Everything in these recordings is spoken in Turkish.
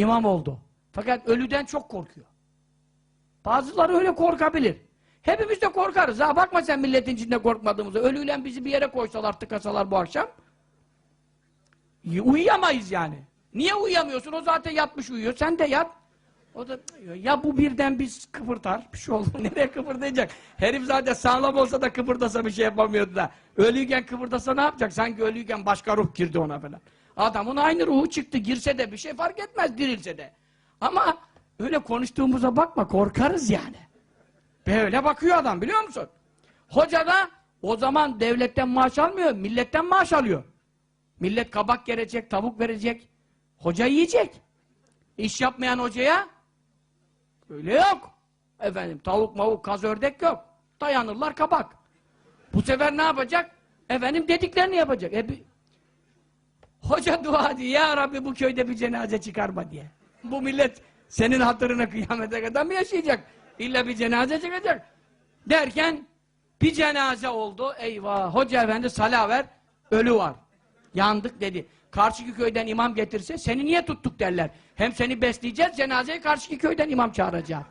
İmam oldu. Fakat ölüden çok korkuyor. Bazıları öyle korkabilir. Hepimiz de korkarız. Ha bakma sen milletin içinde korkmadığımızı. Ölüyle bizi bir yere koysalar, tıkasalar bu akşam. Uyuyamayız yani. Niye uyuyamıyorsun? O zaten yatmış uyuyor. Sen de yat. O da ya bu birden biz kıpırtar. Bir şey olur. Nereye kıpırdayacak? Herif zaten sağlam olsa da kıpırdasa bir şey yapamıyordu da. Ölüyken kıpırdasa ne yapacak? Sanki ölüyken başka ruh girdi ona falan. Adamın aynı ruhu çıktı. Girse de bir şey fark etmez dirilse de. Ama öyle konuştuğumuza bakma. Korkarız yani. Böyle bakıyor adam biliyor musun? Hoca da o zaman devletten maaş almıyor. Milletten maaş alıyor. Millet kabak verecek, tavuk verecek. Hoca yiyecek. İş yapmayan hocaya öyle yok. Efendim tavuk mavuk kaz ördek yok. Dayanırlar kabak. Bu sefer ne yapacak? Efendim dediklerini yapacak. E, Hoca dua ediyor. Ya Rabbi bu köyde bir cenaze çıkarma diye. Bu millet senin hatırına kıyamete kadar mı yaşayacak? İlla bir cenaze çıkacak. Derken bir cenaze oldu. Eyvah. Hoca efendi salaver ölü var. Yandık dedi. Karşıki köyden imam getirse seni niye tuttuk derler. Hem seni besleyeceğiz cenazeyi karşıki köyden imam çağıracağız.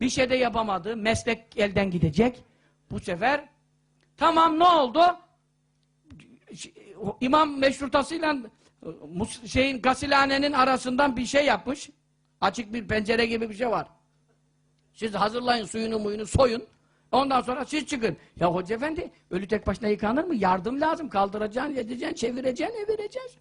Bir şey de yapamadı. Meslek elden gidecek. Bu sefer tamam ne oldu? İmam meşrutasıyla şeyin gasilhanenin arasından bir şey yapmış. Açık bir pencere gibi bir şey var. Siz hazırlayın suyunu muyunu soyun. Ondan sonra siz çıkın. Ya hoca efendi ölü tek başına yıkanır mı? Yardım lazım. Kaldıracaksın, edeceksin, çevireceksin, evireceksin.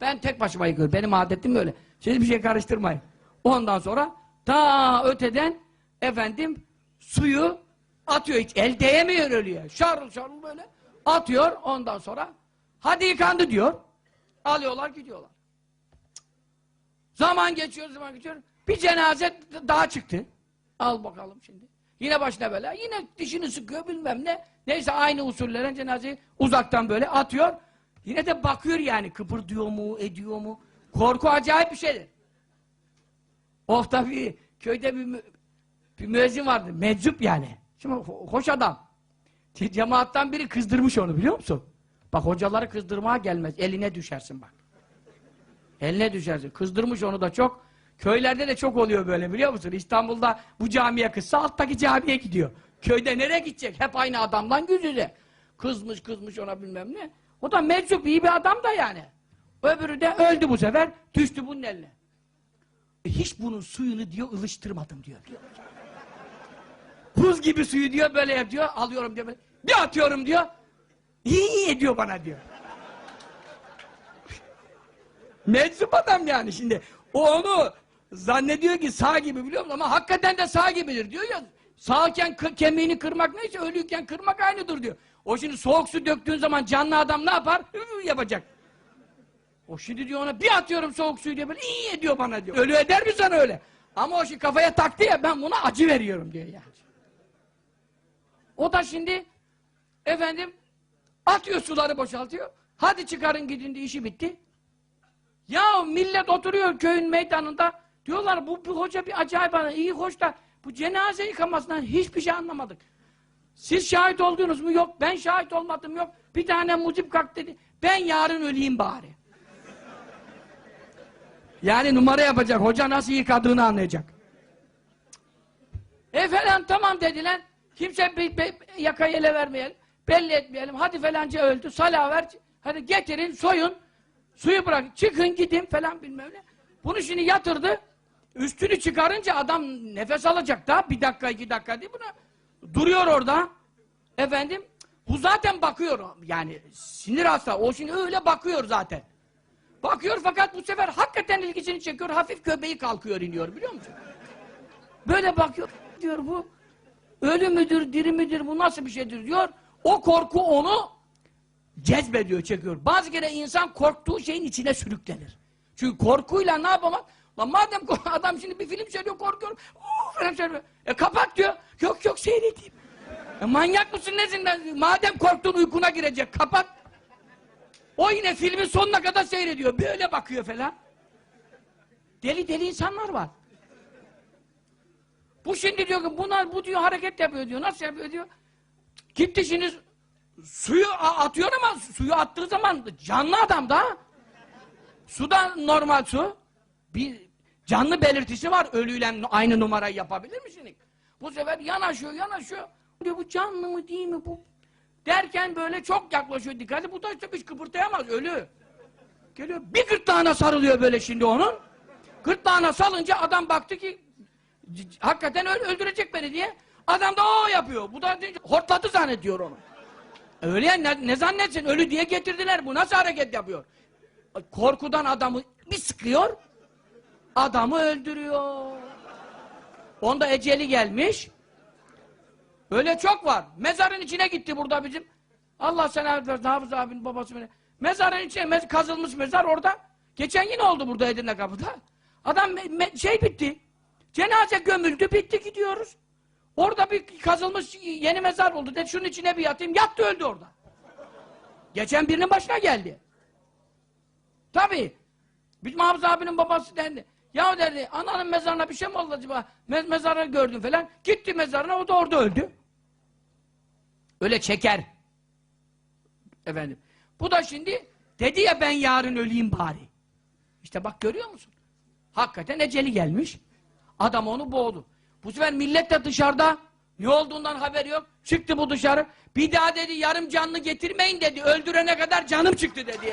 Ben tek başıma yıkıyorum. Benim adetim böyle. Siz bir şey karıştırmayın. Ondan sonra ta öteden efendim suyu atıyor. Hiç el değemiyor ölüye. Şarıl şarıl böyle atıyor. Ondan sonra hadi yıkandı diyor. Alıyorlar gidiyorlar. Zaman geçiyor, zaman geçiyor. Bir cenaze daha çıktı. Al bakalım şimdi. Yine başına böyle. Yine dişini sıkıyor bilmem ne. Neyse aynı usullere cenazeyi uzaktan böyle atıyor. Yine de bakıyor yani kıpırdıyor mu, ediyor mu? Korku acayip bir şeydir. Of tabii köyde bir, mü- bir müezzin vardı. Meczup yani. Şimdi ho- hoş adam. Ce- Cemaattan biri kızdırmış onu biliyor musun? Bak hocaları kızdırmaya gelmez. Eline düşersin bak. Eline düşersin. Kızdırmış onu da çok. Köylerde de çok oluyor böyle biliyor musun? İstanbul'da bu camiye kızsa alttaki camiye gidiyor. Köyde nereye gidecek? Hep aynı adamdan yüz yüze. Kızmış kızmış ona bilmem ne. O da meczup iyi bir adam da yani. Öbürü de öldü bu sefer. Düştü bunun eline. Hiç bunun suyunu diyor ılıştırmadım diyor. diyor. Buz gibi suyu diyor böyle yap diyor. Alıyorum diyor böyle. Bir atıyorum diyor. İyi iyi ediyor bana diyor. Meczup adam yani şimdi. O onu zannediyor ki sağ gibi biliyor musun? Ama hakikaten de sağ gibidir diyor ya. Sağken kemiğini kırmak neyse ölüyken kırmak aynıdır diyor. O şimdi soğuk su döktüğün zaman canlı adam ne yapar? Yapacak. O şimdi diyor ona bir atıyorum soğuk suyu diyor böyle iyi ediyor bana diyor. Ölü eder mi sana öyle? Ama o şimdi kafaya taktı ya ben buna acı veriyorum diyor yani. O da şimdi efendim atıyor suları boşaltıyor. Hadi çıkarın gidin diye işi bitti. Ya millet oturuyor köyün meydanında. Diyorlar bu, bu hoca bir acayip adam. iyi hoş da bu cenaze yıkamasından hiçbir şey anlamadık. Siz şahit oldunuz mu? Yok. Ben şahit olmadım. Yok. Bir tane muzip kalk dedi. Ben yarın öleyim bari. Yani numara yapacak. Hoca nasıl yıkadığını anlayacak. E tamam dediler. Kimse be, be, yakayı ele vermeyelim. Belli etmeyelim. Hadi falanca öldü. Salah ver. Hadi getirin soyun. Suyu bırak. Çıkın gidin falan bilmem ne. Bunu şimdi yatırdı. Üstünü çıkarınca adam nefes alacak da. Bir dakika iki dakika değil buna. Duruyor orada. Efendim. Bu zaten bakıyor. Yani sinir hasta. O şimdi öyle bakıyor zaten. Bakıyor fakat bu sefer hakikaten ilgisini çekiyor. Hafif göbeği kalkıyor iniyor biliyor musun? Böyle bakıyor. Diyor bu ölü müdür, diri midir, bu nasıl bir şeydir diyor. O korku onu cezbediyor, çekiyor. Bazı kere insan korktuğu şeyin içine sürüklenir. Çünkü korkuyla ne yapamaz? Lan madem adam şimdi bir film söylüyor korkuyorum. Uuu falan söylüyor. E kapat diyor. Yok yok seyredeyim. E manyak mısın nesin? Madem korktun uykuna girecek kapat. O yine filmin sonuna kadar seyrediyor. Böyle bakıyor falan. Deli deli insanlar var. Bu şimdi diyor ki bunlar bu diyor hareket yapıyor diyor. Nasıl yapıyor diyor. Gitti şimdi suyu atıyor ama suyu attığı zaman canlı adam da suda normal su bir Canlı belirtisi var. Ölüyle aynı numarayı yapabilir misiniz? Bu sefer yanaşıyor, yanaşıyor. Diyor bu canlı mı değil mi bu? Derken böyle çok yaklaşıyor dikkatli. Bu da işte hiç kıpırtayamaz, ölü. Geliyor bir gırtlağına sarılıyor böyle şimdi onun. Gırtlağına salınca adam baktı ki hakikaten öl- öldürecek beni diye. Adam da o yapıyor. Bu da hortladı zannediyor onu. Öyle ya ne, ne zannetsin ölü diye getirdiler bu nasıl hareket yapıyor? Korkudan adamı bir sıkıyor adamı öldürüyor. Onda eceli gelmiş. Öyle çok var. Mezarın içine gitti burada bizim. Allah sana versin Hafız abinin babası beni. Mezarın içine mez kazılmış mezar orada. Geçen yine oldu burada Edirne kapıda. Adam şey bitti. Cenaze gömüldü bitti gidiyoruz. Orada bir kazılmış yeni mezar buldu. Dedi şunun içine bir yatayım. Yattı öldü orada. Geçen birinin başına geldi. Tabii. Bizim Hafız abinin babası dendi. Ya dedi ananın mezarına bir şey mi oldu acaba? Me mezarını gördüm falan. Gitti mezarına o da orada öldü. Öyle çeker. Efendim. Bu da şimdi dedi ya ben yarın öleyim bari. İşte bak görüyor musun? Hakikaten eceli gelmiş. Adam onu boğdu. Bu sefer millet de dışarıda ne olduğundan haberi yok. Çıktı bu dışarı. Bir daha dedi yarım canlı getirmeyin dedi. Öldürene kadar canım çıktı dedi ya.